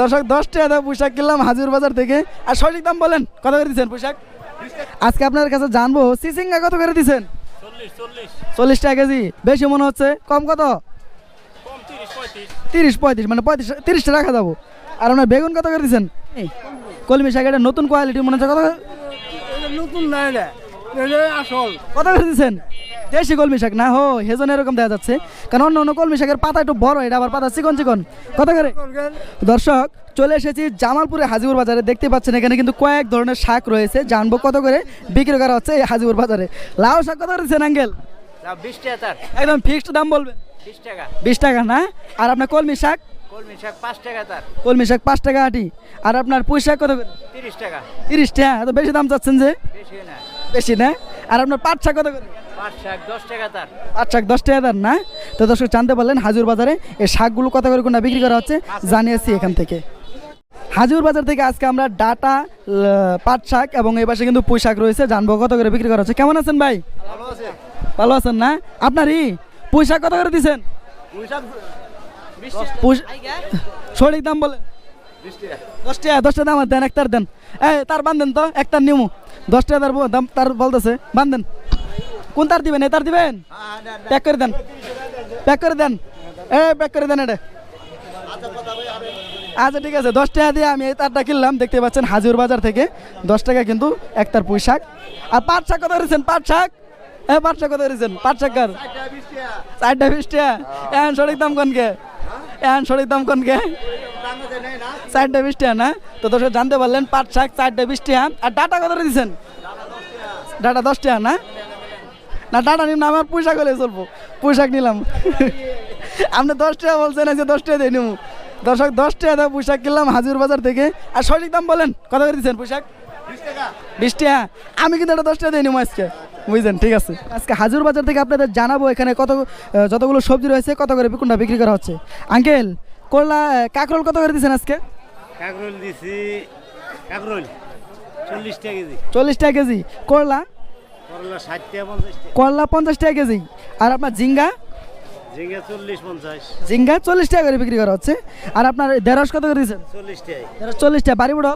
দর্শক দশ টাকা পোশাক কিনলাম হাজির বাজার থেকে। আর সঠিক দাম বলেন কত করে দিচ্ছেন পোশাক? আজকে আপনার কাছে জানব সিসিঙ্গা কত করে দিচ্ছেন চল্লিশ টাকা কেজি বেশি মনে হচ্ছে? কম কত? তিরিশ পঁয়ত্রিশ। মানে পঁয়ত্রিশ তিরিশটা রাখা যাব। আর আপনার বেগুন কত করে দিচ্ছেন কলমি শাক এটা নতুন কোয়ালিটি মনে হচ্ছে কত নতুন না কত করে দিচ্ছেন দেশি কলমি শাক না হো হেজন এরকম দেখা যাচ্ছে। কারণ অন্য অন্য কলমি শাকের পাতা একটু বড় এটা আবার পাতা চিকন চিকন। কত করে দর্শক চলে এসেছি জামালপুরে হাজিপুর বাজারে। দেখতে পাচ্ছেন এখানে কিন্তু কয়েক ধরনের শাক রয়েছে। জানব কত করে বিক্রি করা হচ্ছে এই হাজিপুর বাজারে। লাউ শাক কত করে দিচ্ছেন আঙ্কেল? বিশ টাকা তার। একদম ফিক্সড দাম বলবেন। বিশ টাকা। বিশ টাকা না? আর আপনার কলমি শাক? কলমি শাক পাঁচ টাকা তার। কলমি শাক পাঁচ টাকা আটি। আর আপনার পুঁই শাক কত করে? তিরিশ টাকা। তিরিশ টাকা এত বেশি দাম চাচ্ছেন যে? বেশি না। বেশি না? আর আপনার পাট শাক কত করে? পাঁচ শাক দশ টাকা তার। পাট শাক দশ টাকা দাম না? তো দর্শক জানতে পারলেন হাজুর বাজারে এই শাকগুলো কত করে কোনটা বিক্রি করা হচ্ছে জানিয়েছি এখান থেকে। হাজুর বাজার থেকে আজকে আমরা ডাটা পাট শাক এবং এই পাশে কিন্তু পুঁই শাক রয়েছে জানব কত করে বিক্রি করা হচ্ছে। কেমন আছেন ভাই? ভালো আছেন না? আপনারই? পুঁই শাক কত করে দিচ্ছেন সঠিক দাম বলেন। দশ টাকা দশ টাকা দাম দেন একটার দেন। এই তার বান্ধেন তো একটার নিয়ম দশ টাকা তার দাম তার বলতেছে বান্ধেন কোন তার দিবেন? এ তার দিবেন? প্যাক করে দেন। প্যাক করে দেন। এ প্যাক করে দেন এটা। আচ্ছা ঠিক আছে দশ টাকা দিয়ে আমি এই তারটা কিনলাম দেখতে পাচ্ছেন হাজির বাজার থেকে। দশ টাকা কিন্তু একটার পুঁই শাক আর পাট শাক কত করেছেন পাট শাক? হ্যাঁ পাট শাক কত করেছেন পাট শাক কার? চারটা বিশ টাকা। এখন সঠিক দাম কোনকে? এখন সঠিক দাম কোনকে? চারটা বৃষ্টি না তো দর্শক, জানতে পারলেন, পাট শাক চারটা বিশ টাকা আর ডাটা কত দিচ্ছেন ডাটা দশ টাকা না না ডাটা নিন না, আমার পোশাক হলে চলবো। পোশাক নিলাম। আপনি দশ টাকা বলছেন আজকে দশ টাকা দিয়ে নিবো দর্শক দশ টাকা দাম পোশাক কিনলাম হাজির বাজার থেকে। আর সঠিক দাম বলেন, কত করে দিচ্ছেন পোশাক বিশ টাকা। আমি কিন্তু এটা দশ টাকা দিয়ে নিবো আজকে। বুঝলেন, ঠিক আছে। আজকে হাজির বাজার থেকে আপনাদের জানাব এখানে কত যতগুলো সবজি রয়েছে, কত করে কোনটা বিক্রি করা হচ্ছে। আঙ্কেল করলা কাঁকরোল কত করে দিচ্ছেন আজকে? কাকরোল দিছি কাকরোল চল্লিশ টাকা কেজি। চল্লিশ টাকা কেজি। করলা করলা ষাট টাকা পঞ্চাশ টাকা। করলা পঞ্চাশ টাকা কেজি। আর আপনার ঝিঙ্গা? ঝিঙ্গা চল্লিশ পঞ্চাশ। ঝিঙ্গা চল্লিশ টাকা করে বিক্রি করা হচ্ছে। আর আপনার দেড়শ কত করে দিচ্ছেন চল্লিশ টাকা। দেড়শ চল্লিশ টাকা। বাড়ি বুড়ল?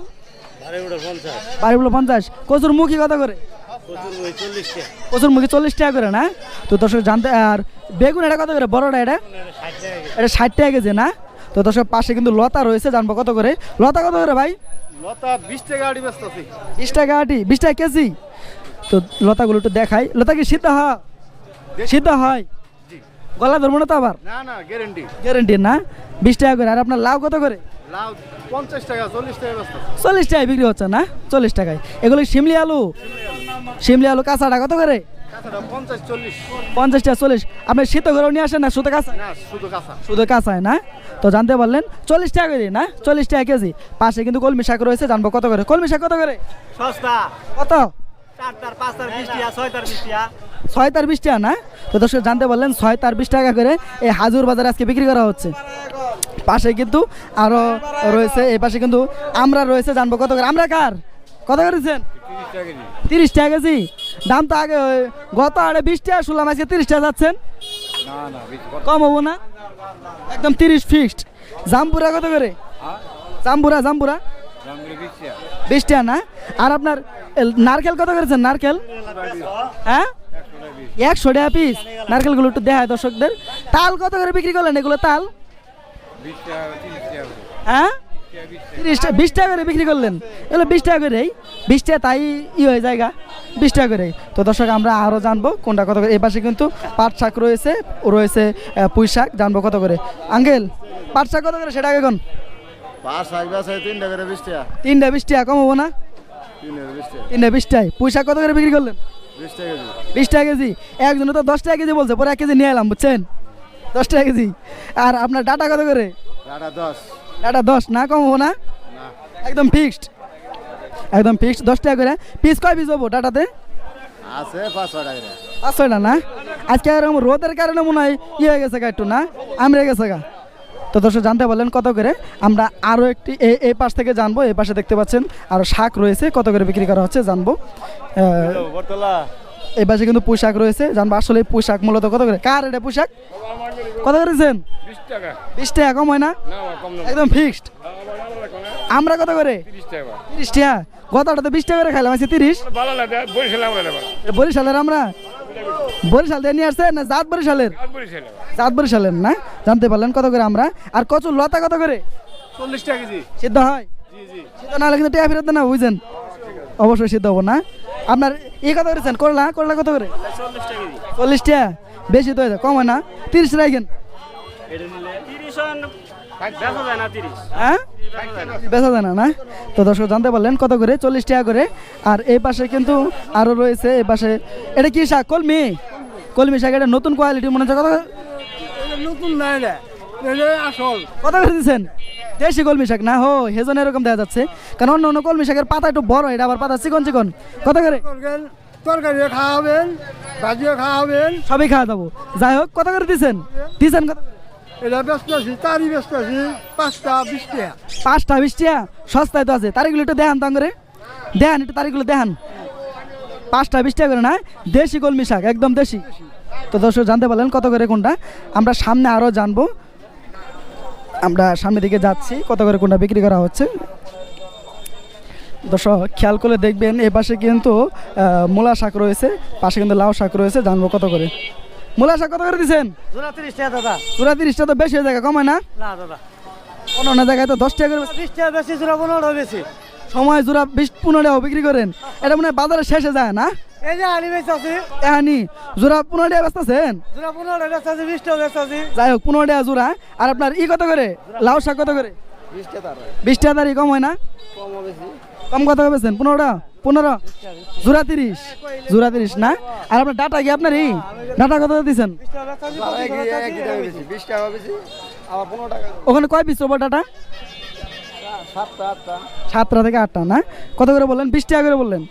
ভাড়া উঠে পঞ্চাশ। বাড়ি বুড়ো পঞ্চাশ। কচুর মুখী কত করে? প্রচুর মুখী চল্লিশ টাকা। করে না? তো দর্শক জানতে আর বেগুন এটা কত করে? বড়টা এটা? এটা ষাট টাকা কেজি না? তো দর্শক পাশে কিন্তু লতা রয়েছে জানব কত করে। লতা কত করে ভাই? লতা বিশ টাকা আড়ি ব্যস্ত আছি। বিশ টাকা আটি বিশ টাকা কেজি। তো লতাগুলো একটু দেখাই। লতা কি সিদ্ধ হয়? সিদ্ধ হয়? গলা ধরবো না তো আবার? না না গ্যারেন্টি গ্যারেন্টি না? বিশ টাকা করে। আর আপনার লাউ কত করে? লাউ পঞ্চাশ টাকা চল্লিশ টাকা চল্লিশ টাকায় বিক্রি হচ্ছে না? চল্লিশ টাকায়। এগুলো শিমলি আলু? শিমলি আলু কাঁচাটা কত করে? কাঁচাটা পঞ্চাশ চল্লিশ। টাকা চল্লিশ। আপনি শীত ঘরেও নিয়ে আসেন না? শুধু কাঁচা? না শুধু কাঁচা। শুধু কাঁচায় না? তো জানতে পারলেন চল্লিশ টাকা করে না? চল্লিশ টাকা কেজি। পাশে কিন্তু কলমি শাক রয়েছে জানব কত করে? কলমি শাক কত করে? সস্তা। কত? ছয় তার বিশ টাকা না? তো দর্শক জানতে পারলেন ছয় তার বিশ টাকা করে এই হাজুর বাজারে আজকে বিক্রি করা হচ্ছে। পাশে কিন্তু আরও রয়েছে এই পাশে কিন্তু আমরা রয়েছে জানব কত করে। আমরা কার? কত করেছেন? তিরিশ টাকা কেজি। তিরিশ টাকা কেজি দাম তো আগে গত আড়ে বিশ টাকা শুনলাম আজকে তিরিশ টাকা যাচ্ছেন? না না বেশি কম হব না? একদম তিরিশ ফিক্সড। জামপুরা কত করে? জামপুরা জামপুরা বিশ টাকা। না? আর আপনার নারকেল কত করেছেন নারকেল? হ্যাঁ? একশো টাকা পিস নারকেলগুলো একটু দেখায় দর্শকদের। তাল কত করে বিক্রি করলেন এগুলো তাল? বিশ হ্যাঁ? তিরিশ টাকা বিশ টাকা করে বিক্রি করলেন। এগুলো বিশ টাকা করেই। বিশ টাকা তাই ই হয়ে জায়গা। বিশ টাকা করে তো দর্শক আমরা আরও জানব কোনটা কত করে। এই পাশে কিন্তু পাট শাক রয়েছে রয়েছে পুঁই শাক। জানব কত করে। আঙ্কেল পাট শাক কত করে? সেটা এখন পাঁচ শাক বেচা তিন টাকা করে বিশ টাকা। তিনটা বিশ টাকা কম হব না টাকা বিশ টাকা। তিনটা বিশ টাকায়। পুঁই শাক কত করে বিক্রি করলেন? বিশ টাকা কেজি। টাকা একজনে তো দশ টাকা কেজি বলছে পরে এক কেজি নিয়ে এলাম বুঝছেন? দশ টাকা কেজি। আর আপনার ডাটা কত করে? টাটা দশ। ডাটা দশ না কম হব না? একদম ফিক্সড একদম ফিক্সড দশ টাকা করে। পিস কয় পিস হব ডাটাতে? আছে পাঁচশো টাকা করে। পাঁচশোটা না? আজকে এরকম রোদের কারণে মনে হয় ইয়ে হয়ে গেছে গা একটু না? আমরে গেছে গা। তো দর্শক জানতে পারলেন কত করে? আমরা আরও একটি এই পাশ থেকে জানব এই পাশে দেখতে পাচ্ছেন আরও শাক রয়েছে কত করে বিক্রি করা হচ্ছে জানব। এই পাশে কিন্তু পোশাক রয়েছে। জানব আসলে পোশাক মূলত কত করে? কার এটা পোশাক? কত করেছেন বিশ টাকা। কম হয় না? একদম ফিক্সড আমরা কত করে? তিরিশ টাকা। গতটা তো বিশ টাকা করে খাইলাম আজকে তিরিশ। বরিশালের আমরা? বরিশাল দিয়ে নিয়ে আসছে না জাত বরিশালের? জাত বরিশালের। না? জানতে পারলেন কত করে আমরা? আর কচুর লতা কত করে? চল্লিশ টাকা কেজি। সিদ্ধ হয়? সিদ্ধ না হলে কিন্তু টিয়া ফেরত না বুঝছেন? অবশ্যই সিদ্ধ হব না। আপনার ই কত করেছেন করলা? করলা কত করে? চল্লিশ টাকা বেশি তো কম হয় না। তিরিশ রাখেন। হ্যাঁ? বেচা যায় না না? তো দর্শক জানতে পারলেন কত করে? চল্লিশ টাকা করে। আর এই পাশে কিন্তু আরও রয়েছে, এই পাশে। এটা কি শাক? কলমি? কলমি শাক, এটা নতুন কোয়ালিটি মনে হচ্ছে। কত নতুন কত করে দিচ্ছেন দেশি কলমি শাক না হো হেজন এরকম দেখা যাচ্ছে। কারণ অন্য অন্য কলমি শাকের পাতা একটু বড় এটা আবার পাতা চিকন চিকন। কত করে তরকারি খাওয়াবেন ভাজিও খাওয়াবেন। সবই খাওয়া যাব। যাই হোক কত করে দিচ্ছেন দিচ্ছেন কত এটা ব্যস্ত আছি তারই ব্যস্ত আছি পাঁচটা বিশ টাকা পাঁচটা বিশ টাকা সস্তায় তো আছে। তারিখগুলো একটু দেখান তাং করে দেখান একটু তারিখগুলো দেখান। পাঁচটা বিশ টাকা করে না? দেশি কলমি শাক একদম দেশি। তো দর্শক জানতে পারলেন কত করে কোনটা? আমরা সামনে আরও জানব। আমরা সামনের দিকে যাচ্ছি। কত করে কোনটা বিক্রি করা হচ্ছে? দর্শক খেয়াল করে দেখবেন এ পাশে কিন্তু মূলা শাক রয়েছে পাশে কিন্তু লাউ শাক রয়েছে। জানব কত করে। মূলা শাক কত করে দিচ্ছেন পুরা তিরিশটা তো বেশি হয়ে যায় কমায় না? দাদা। অন্য অন্য জায়গায় তো দশ টাকা করে বিশ টাকা বেশি জোড়া পনেরো বেশি। সময় জোড়া বিশ পনেরো বিক্রি করেন। এটা মনে হয় বাজারে শেষে যায় না? এই যে আলি বেশ আছে। এহানি জোড়া পনেরো টাকা ব্যস্ত আছেন? জোড়া পনেরো বেশ আছে বিশ টাকা বেশ আছে। যাই হোক পনেরো টাকা জোড়া। আর আপনার ই কত করে? লাউ শাক কত করে? বিশ টাকা বিশ কম হয় না? কম কত পেয়েছেন পনেরো টাকা? পনেরো? জোড়া তিরিশ। জোড়া তিরিশ না? আর আপনার ডাটা কি আপনার এই ডাটা। কত দিচ্ছেন ওখানে কয় পিস ডাটা? সাতটা সাতটা থেকে আটটা না? কত করে বললেন? বিশ টাকা করে বললেন?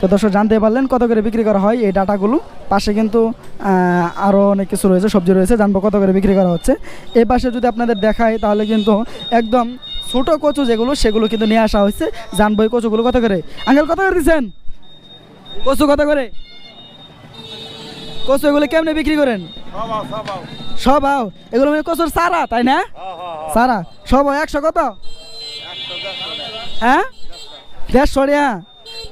তো দর্শক জানতে পারলেন কত করে বিক্রি করা হয় এই ডাটাগুলো। পাশে কিন্তু আরও অনেক কিছু রয়েছে সবজি রয়েছে জানব কত করে বিক্রি করা হচ্ছে। এ পাশে যদি আপনাদের দেখায় তাহলে কিন্তু একদম ছোটো কচু যেগুলো সেগুলো কিন্তু নিয়ে আসা হয়েছে। জানব এই কচুগুলো কত করে? আঙ্কেল কত করে দিচ্ছেন? কচু কত করে? কচু এগুলো কেমনে বিক্রি করেন? সব আও এগুলো মানে কচুর সারা তাই না? সারা সব একশো কত? হ্যাঁ? দেড়শো টাকা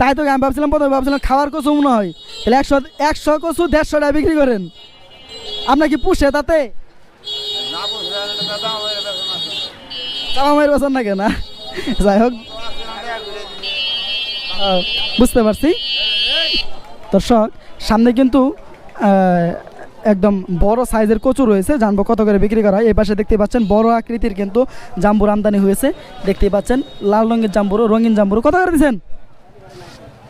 তাই তো আমি ভাবছিলাম প্রথমে ভাবছিলাম খাওয়ার কচু মনে হয়। তাহলে একশো একশো কচু দেড়শো টাকা বিক্রি করেন। আপনার কি পুষে তাতে? না কেন যাই হোক। বুঝতে পারছি। দর্শক সামনে কিন্তু একদম বড় সাইজের কচু রয়েছে। জানব কত করে বিক্রি করা হয়। এই পাশে দেখতে পাচ্ছেন বড় আকৃতির কিন্তু জাম্বুর আমদানি হয়েছে। দেখতে পাচ্ছেন লাল রঙের জাম্বুরও রঙিন জাম্বুরও। কত করে দিচ্ছেন?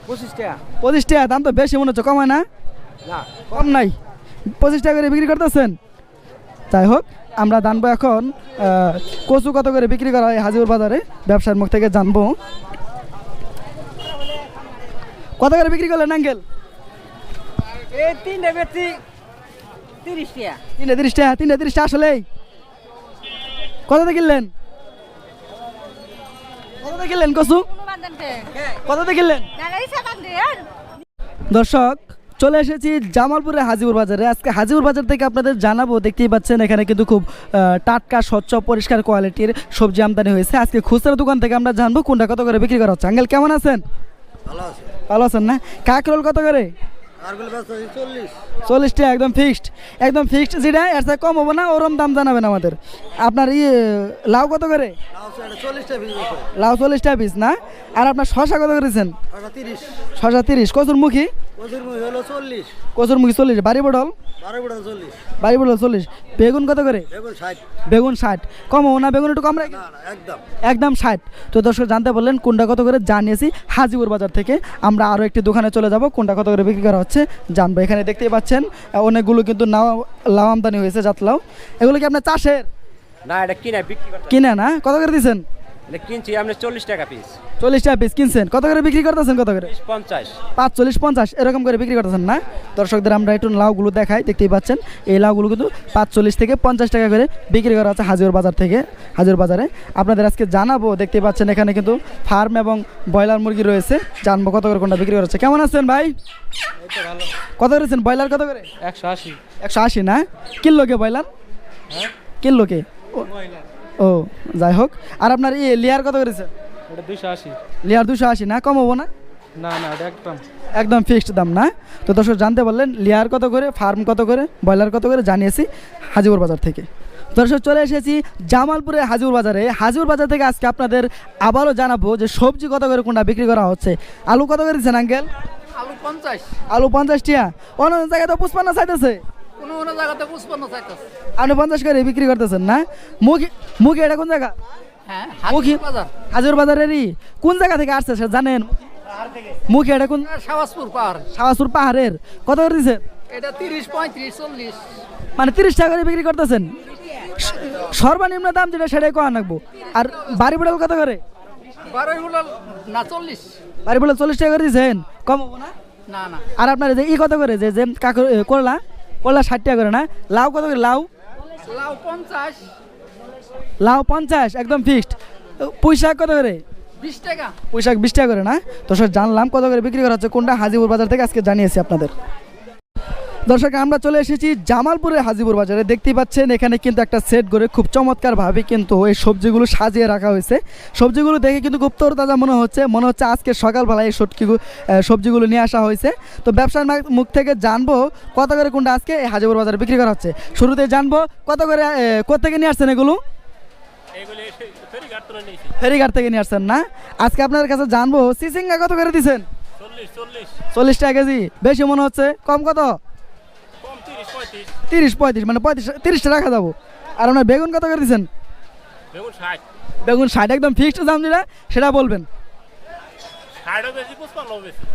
পঁচিশ টাকা। পঁচিশ টাকা দাম তো বেশি মনে হচ্ছে কমায় না? না কম নাই। পঁচিশ টাকা করে বিক্রি করতেছেন? যাই হোক আমরা জানব এখন কচু কত করে বিক্রি করা হয় হাজিপুর বাজারে? ব্যবসার মুখ থেকে জানব। কত করে বিক্রি করলেন আঙ্কেল? তিনটে বেশি তিরিশ টাকা। তিনটে তিরিশ টাকা তিনটে তিরিশ টাকা আসলেই। কততে কিনলেন? কততে কিনলেন কচু? কততে কিনলেন? দর্শক চলে এসেছি জামালপুরের হাজিপুর বাজারে। আজকে হাজিপুর বাজার থেকে আপনাদের জানাব দেখতেই পাচ্ছেন এখানে কিন্তু খুব আহ, টাটকা স্বচ্ছ পরিষ্কার কোয়ালিটির সবজি আমদানি হয়েছে। আজকে খুচরা দোকান থেকে আমরা জানব কোনটা কত করে বিক্রি করা হচ্ছে। আঙ্গেল কেমন আছেন? ভালো আছেন না? কাকরোল কত করে? চল্লিশ চল্লিশ। টাকা একদম ফিক্সড একদম ফিক্সড যেটা এর থেকে কম হব না ওরম দাম জানাবেন আমাদের। আপনার ইয়ে লাউ কত করে? চল্লিশটা লাউ চল্লিশ টাকা পিস না? আর আপনার শশা কত করেছেন শশা তিরিশ। কচুর মুখী প্রচুর মুখি চল্লিশ বাড়ি পটল বারো বুড়া পটল চল্লিশ। বেগুন কত করে? বেগুন ষাট। কম না বেগুন একটু কম রাখি? একদম। একদম ষাট। তো দর্শক জানতে বললেন কোনটা কত করে জানিয়েছি হাজিপুর বাজার থেকে। আমরা আরও একটি দোকানে চলে যাব কোনটা কত করে বিক্রি করা হচ্ছে জানব। এখানে দেখতেই পাচ্ছেন অনেকগুলো কিন্তু নাও লাউ আমদানি হয়েছে জাতলাও। এগুলো কি আপনার চাষের? না এটা কিনে বিক্রি কিনে না কত করে দিচ্ছেন এটা কিনছি আপনি চল্লিশ টাকা পিস চল্লিশ টাকা পিস কিনছেন? কত করে বিক্রি করতেছেন কত করে? পঞ্চাশ। পাঁচ চল্লিশ পঞ্চাশ এরকম করে বিক্রি করতেছেন না? দর্শকদের আমরা একটু লাউগুলো দেখাই দেখতেই পাচ্ছেন এই লাউগুলো কিন্তু পাঁচ চল্লিশ থেকে পঞ্চাশ টাকা করে বিক্রি করা হচ্ছে হাজির বাজার থেকে হাজির বাজারে। আপনাদের আজকে জানাব দেখতে পাচ্ছেন এখানে কিন্তু ফার্ম এবং ব্রয়লার মুরগি রয়েছে। জানব কত করে কোনটা বিক্রি করা হচ্ছে কেমন আছেন ভাই? কত করেছেন ব্রয়লার কত করে? একশো আশি। একশো আশি না? কিনলো কে ব্রয়লার? কিনলো কে? ও, যাই হোক। আর আপনার ই লেয়ার কত করেছে? এটা দুইশো আশি। লেয়ার দুশো আশি না? কম হব না? না না এটা একদম। একদম ফিক্সড দাম না? তো দর্শক জানতে পারলেন লেয়ার কত করে ফার্ম কত করে ব্রয়লার কত করে জানিয়েছি হাজিপুর বাজার থেকে। দর্শক চলে এসেছি জামালপুরের হাজিপুর বাজারে। হাজিপুর বাজার থেকে আজকে আপনাদের আবারও জানাব যে সবজি কত করে কোনটা বিক্রি করা হচ্ছে। আলু কত করে দিচ্ছেন আঙ্কেল? আলু পঞ্চাশ। আলু পঞ্চাশ টিয়া অন্য অন্য জায়গায় তো পুষ্পান্ন চাইতেছে। কোনো কোনো জায়গাতে পুষ্পান্ন চাইতেছে। আপনি পঞ্চাশ করে বিক্রি করতেছেন না? মুখি মুখি এটা কোন জায়গা? হ্যাঁ মুখি বাজার। হাজির বাজারেরই? কোন জায়গা থেকে আসছে সেটা জানেন? মুখি এটা কোন সাবাসপুর পাহাড়। সাবাসুর পাহাড়ের। কত করে দিচ্ছেন এটা তিরিশ পঁয়ত্রিশ চল্লিশ। মানে তিরিশ টাকা করে বিক্রি করতেছেন? সর্বনিম্ন দাম যেটা সেটাই কোয়া রাখব আর বাড়ি পড়াল কত করে? বারোই হলো না চল্লিশ। বাড়ি চল্লিশ টাকা করে দিচ্ছেন কম না? না না। আর আপনার যে ই কত করে? যে যে কাকর করলা? করলা ষাট টাকা করে না? লাউ কত করে? লাউ? লাউ পঞ্চাশ। লাউ পঞ্চাশ একদম ফিক্সড পয়সা কত করে? বিশ টাকা। পয়সা বিশ টাকা করে না? তো সব জানলাম কত করে বিক্রি করা হচ্ছে কোনটা হাজিপুর বাজার থেকে আজকে জানিয়েছি আপনাদের। দর্শক আমরা চলে এসেছি জামালপুরের হাজিপুর বাজারে। দেখতে পাচ্ছেন এখানে কিন্তু একটা সেট করে খুব চমৎকারভাবে কিন্তু এই সবজিগুলো সাজিয়ে রাখা হয়েছে। সবজিগুলো দেখে কিন্তু খুব তরতাজা মনে হচ্ছে। মনে হচ্ছে আজকে সকালবেলায় এই সটকিগুলো সবজিগুলো নিয়ে আসা হয়েছে। তো ব্যবসার মুখ থেকে জানব কত করে কোনটা আজকে এই হাজিপুর বাজারে বিক্রি করা হচ্ছে? শুরুতে জানব কত করে কোথেকে নিয়ে আসছেন এগুলো? ফেরিঘাট থেকে নিয়ে আসছেন না? আজকে আপনাদের কাছে জানব সিসিঙ্গা কত করে দিচ্ছেন চল্লিশ টাকা কেজি। বেশি মনে হচ্ছে? কম কত? তিরিশ পঁয়ত্রিশ মানে পঁয়ত্রিশ তিরিশটা রাখা যাব। আর আপনার বেগুন কত করে দিচ্ছেন বেগুন ষাট। একদম ফিক্সড দাম যেটা সেটা বলবেন।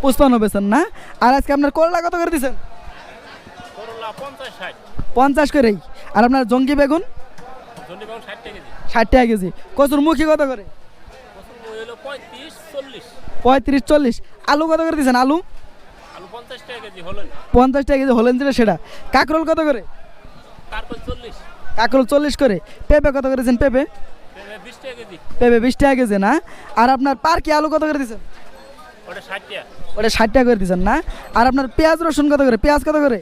পুষ্পান্ন বেছেন না? আর আজকে আপনার করলা কত করে দিচ্ছেন পঞ্চাশ করেই। আর আপনার জঙ্গি বেগুন? ষাট টাকা কেজি। কচুর মুখী কত করে? পঁয়ত্রিশ চল্লিশ। আলু কত করে দিচ্ছেন আলু? পঞ্চাশ টাকা কেজি হলেন। যেটা সেটা। কাকরোল কত করে? কাকরোল চল্লিশ। করে। পেঁপে কত করে দিচ্ছেন পেঁপে? পেঁপে বিশ টাকা কেজি। না? আর আপনার পার্কি আলু কত করে দিচ্ছেন ওটা ষাট টাকা। করে দিচ্ছেন না? আর আপনার পেঁয়াজ রসুন কত করে? পেঁয়াজ কত করে?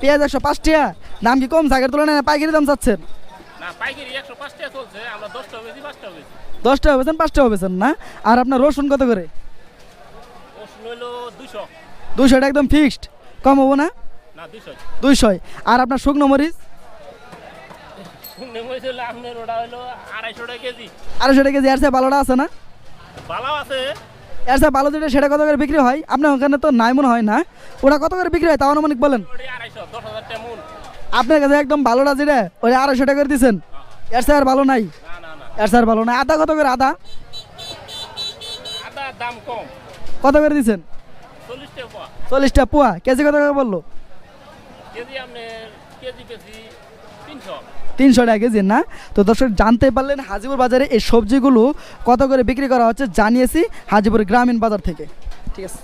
পেঁয়াজ একশো পাঁচ টাকা দাম কি কম? আগের তুলনায় না পাইকারি দাম চাচ্ছেন? দশটা পাইকারি পাঁচটা পাঁচ টাকা চলছে। আমরা দশ টাকা কেজি পাঁচ টাকা কেজি। দশ টাকা বেছেন পাঁচ টাকা বেছেন না? আর আপনার রসুন কত করে? ওষুধ হলো দুশো দুইশো টাকা একদম ফিক্সড কম হব না? দুইশোয় আর আপনার শুকনো মরিচ? শুনে হলো আপনার ওটা হলো আড়াইশো টাকা কেজি। আড়াইশো টাকা আর সে ভালোটা আছে না? সে ভালো যেটা সেটা কত করে বিক্রি হয়? আপনার ওখানে তো নাই মনে হয় না। ওটা কত করে বিক্রি হয়? বলেন। আপনার কাছে একদম ভালোটা যেটা ওই আড়াইশো টাকা করে দিচ্ছেন এর সে আর ভালো নাই? এর সে আর ভালো নাই। আদা কত করে আদা? আদা দাম কম। কত করে দিচ্ছেন চল্লিশটা পোয়া। কেজি কত করে বলল? তিনশো টাকা কেজি না? তো দর্শক জানতে পারলেন হাজিপুর বাজারে এই সবজিগুলো কত করে বিক্রি করা হচ্ছে জানিয়েছি হাজিপুর গ্রামীণ বাজার থেকে। ঠিক আছে।